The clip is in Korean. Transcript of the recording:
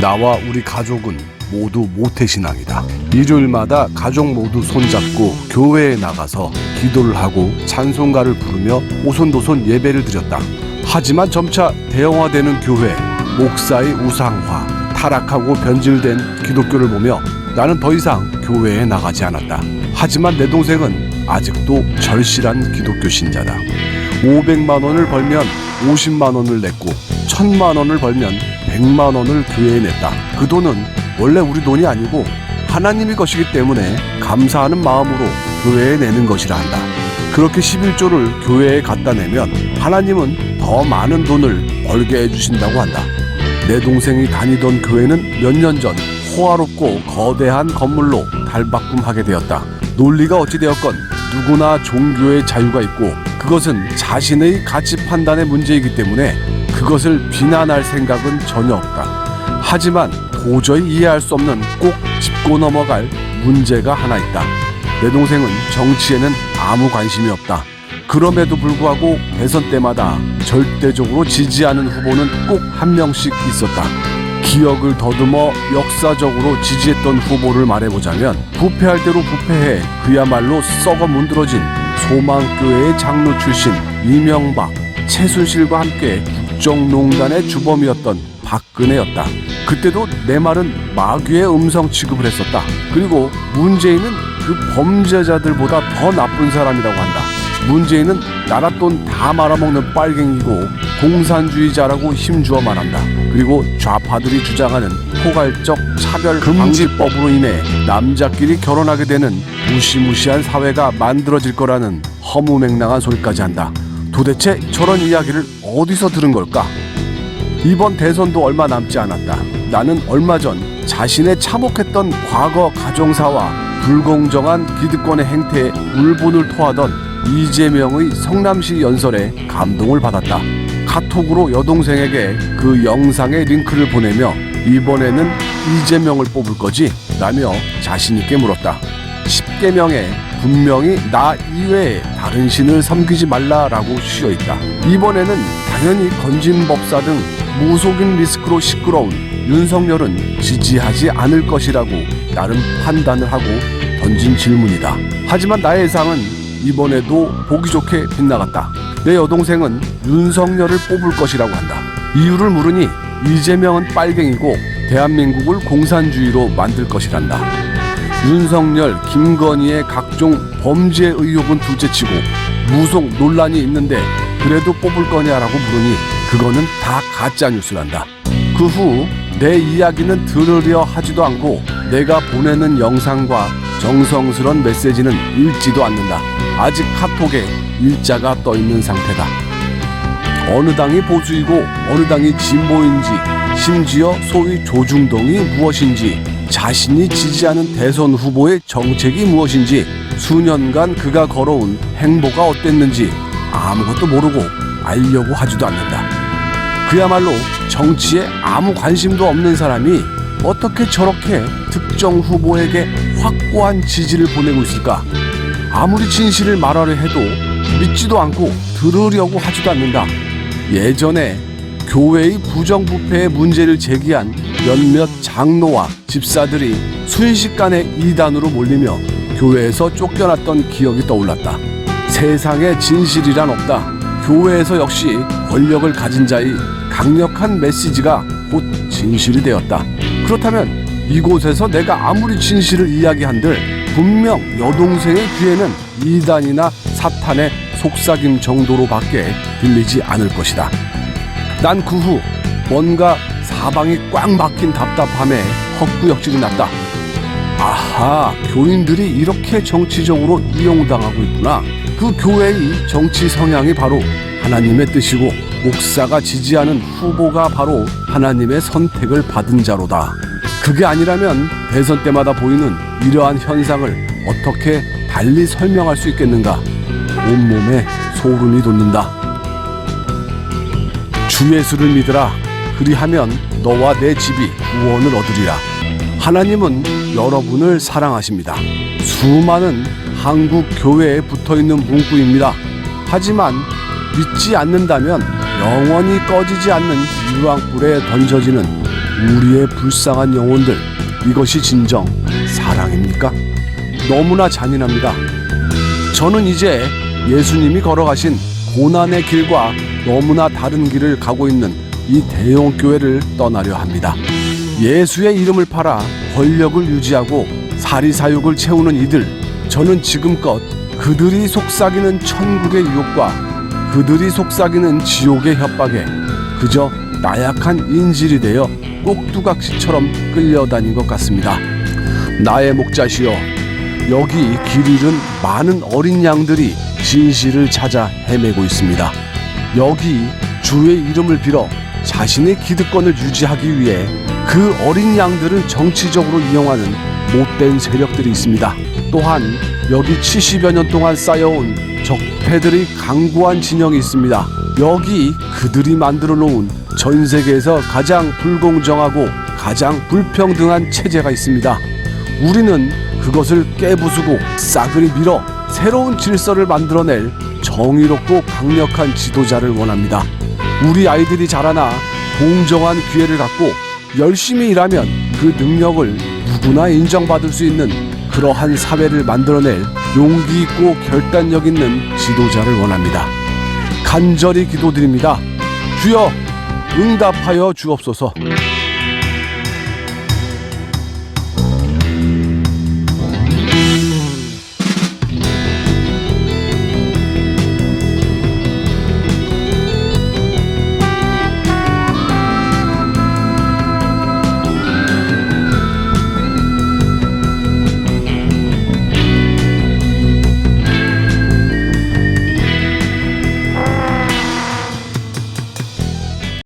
나와 우리 가족은 모두 모태신앙이다. 일요일마다 가족 모두 손잡고 교회에 나가서 기도를 하고 찬송가를 부르며 오손도손 예배를 드렸다. 하지만 점차 대형화되는 교회, 목사의 우상화, 타락하고 변질된 기독교를 보며 나는 더 이상 교회에 나가지 않았다. 하지만 내 동생은 아직도 절실한 기독교 신자다. 500만 원을 벌면 50만 원을 냈고 1000만 원을 벌면 100만 원을 교회에 냈다. 그 돈은 원래 우리 돈이 아니고 하나님의 것이기 때문에 감사하는 마음으로 교회에 내는 것이라 한다. 그렇게 11조를 교회에 갖다 내면 하나님은 더 많은 돈을 벌게 해주신다고 한다. 내 동생이 다니던 교회는 몇 년 전 호화롭고 거대한 건물로 달바꿈하게 되었다. 논리가 어찌되었건 누구나 종교의 자유가 있고 그것은 자신의 가치 판단의 문제이기 때문에 그것을 비난할 생각은 전혀 없다. 하지만 도저히 이해할 수 없는 꼭 짚고 넘어갈 문제가 하나 있다. 내 동생은 정치에는 아무 관심이 없다. 그럼에도 불구하고 대선 때마다 절대적으로 지지하는 후보는 꼭 한 명씩 있었다. 기억을 더듬어 역사적으로 지지했던 후보를 말해보자면 부패할 대로 부패해 그야말로 썩어 문드러진 소망교회의 장로 출신 이명박, 최순실과 함께 국정농단의 주범이었던 박근혜였다. 그때도 내 말은 마귀의 음성 취급을 했었다. 그리고 문재인은 그 범죄자들보다 더 나쁜 사람이라고 한다. 문재인은 나라 돈 다 말아먹는 빨갱이고 공산주의자라고 힘주어 말한다. 그리고 좌파들이 주장하는 포괄적 차별 금지법으로 인해 남자끼리 결혼하게 되는 무시무시한 사회가 만들어질 거라는 허무맹랑한 소리까지 한다. 도대체 저런 이야기를 어디서 들은 걸까? 이번 대선도 얼마 남지 않았다. 나는 얼마 전 자신의 참혹했던 과거 가정사와 불공정한 기득권의 행태에 울분을 토하던 이재명의 성남시 연설에 감동을 받았다. 카톡으로 여동생에게 그 영상의 링크를 보내며 이번에는 이재명을 뽑을 거지? 라며 자신있게 물었다. 10개명에 분명히 나 이외에 다른 신을 섬기지 말라라고 쉬어 있다. 이번에는 당연히 건진법사 등 무속인 리스크로 시끄러운 윤석열은 지지하지 않을 것이라고 나름 판단을 하고 던진 질문이다. 하지만 나의 예상은 이번에도 보기 좋게 빗나갔다. 내 여동생은 윤석열을 뽑을 것이라고 한다. 이유를 물으니 이재명은 빨갱이고 대한민국을 공산주의로 만들 것이란다. 윤석열, 김건희의 각종 범죄 의혹은 둘째치고 무속 논란이 있는데 그래도 뽑을 거냐라고 물으니 그거는 다 가짜 뉴스란다. 그 후 내 이야기는 들으려 하지도 않고 내가 보내는 영상과 정성스런 메시지는 읽지도 않는다. 아직 카톡에 일자가 떠 있는 상태다. 어느 당이 보수이고 어느 당이 진보인지 심지어 소위 조중동이 무엇인지 자신이 지지하는 대선 후보의 정책이 무엇인지 수년간 그가 걸어온 행보가 어땠는지 아무것도 모르고 알려고 하지도 않는다. 그야말로 정치에 아무 관심도 없는 사람이 어떻게 저렇게 특정 후보에게 확고한 지지를 보내고 있을까? 아무리 진실을 말하려 해도 믿지도 않고 들으려고 하지도 않는다. 예전에 교회의 부정부패의 문제를 제기한 몇몇 장로와 집사들이 순식간에 이단으로 몰리며 교회에서 쫓겨났던 기억이 떠올랐다. 세상에 진실이란 없다. 교회에서 역시 권력을 가진 자의 강력한 메시지가 곧 진실이 되었다. 그렇다면 이곳에서 내가 아무리 진실을 이야기한들 분명 여동생의 귀에는 이단이나 사탄의 속삭임 정도로밖에 들리지 않을 것이다. 난 그 후 뭔가 사방이 꽉 막힌 답답함에 헛구역질이 났다. 아하, 교인들이 이렇게 정치적으로 이용당하고 있구나. 그 교회의 정치 성향이 바로 하나님의 뜻이고 목사가 지지하는 후보가 바로 하나님의 선택을 받은 자로다. 그게 아니라면 대선 때마다 보이는 이러한 현상을 어떻게 달리 설명할 수 있겠는가? 온몸에 소름이 돋는다. 주 예수를 믿으라. 그리하면 너와 내 집이 구원을 얻으리라. 하나님은 여러분을 사랑하십니다. 수많은 한국 교회에 붙어 있는 문구입니다. 하지만 믿지 않는다면 영원히 꺼지지 않는 유황불에 던져지는 우리의 불쌍한 영혼들 이것이 진정 사랑입니까? 너무나 잔인합니다. 저는 이제 예수님이 걸어가신 고난의 길과 너무나 다른 길을 가고 있는 이 대형 교회를 떠나려 합니다. 예수의 이름을 팔아 권력을 유지하고 사리사욕을 채우는 이들, 저는 지금껏 그들이 속삭이는 천국의 유혹과 그들이 속삭이는 지옥의 협박에 그저 나약한 인질이 되어 꼭두각시처럼 끌려다닌 것 같습니다. 나의 목자시여, 여기 길 잃은 많은 어린 양들이 진실을 찾아 헤매고 있습니다. 여기 주의 이름을 빌어 자신의 기득권을 유지하기 위해 그 어린 양들을 정치적으로 이용하는 못된 세력들이 있습니다. 또한 여기 70여 년 동안 쌓여온 적폐들의 강고한 진영이 있습니다. 여기 그들이 만들어 놓은 전 세계에서 가장 불공정하고 가장 불평등한 체제가 있습니다. 우리는 그것을 깨부수고 싸그리 밀어 새로운 질서를 만들어낼 정의롭고 강력한 지도자를 원합니다. 우리 아이들이 자라나 공정한 기회를 갖고 열심히 일하면 그 능력을 누구나 인정받을 수 있는 그러한 사회를 만들어낼 용기 있고 결단력 있는 지도자를 원합니다. 간절히 기도드립니다. 주여 응답하여 주옵소서.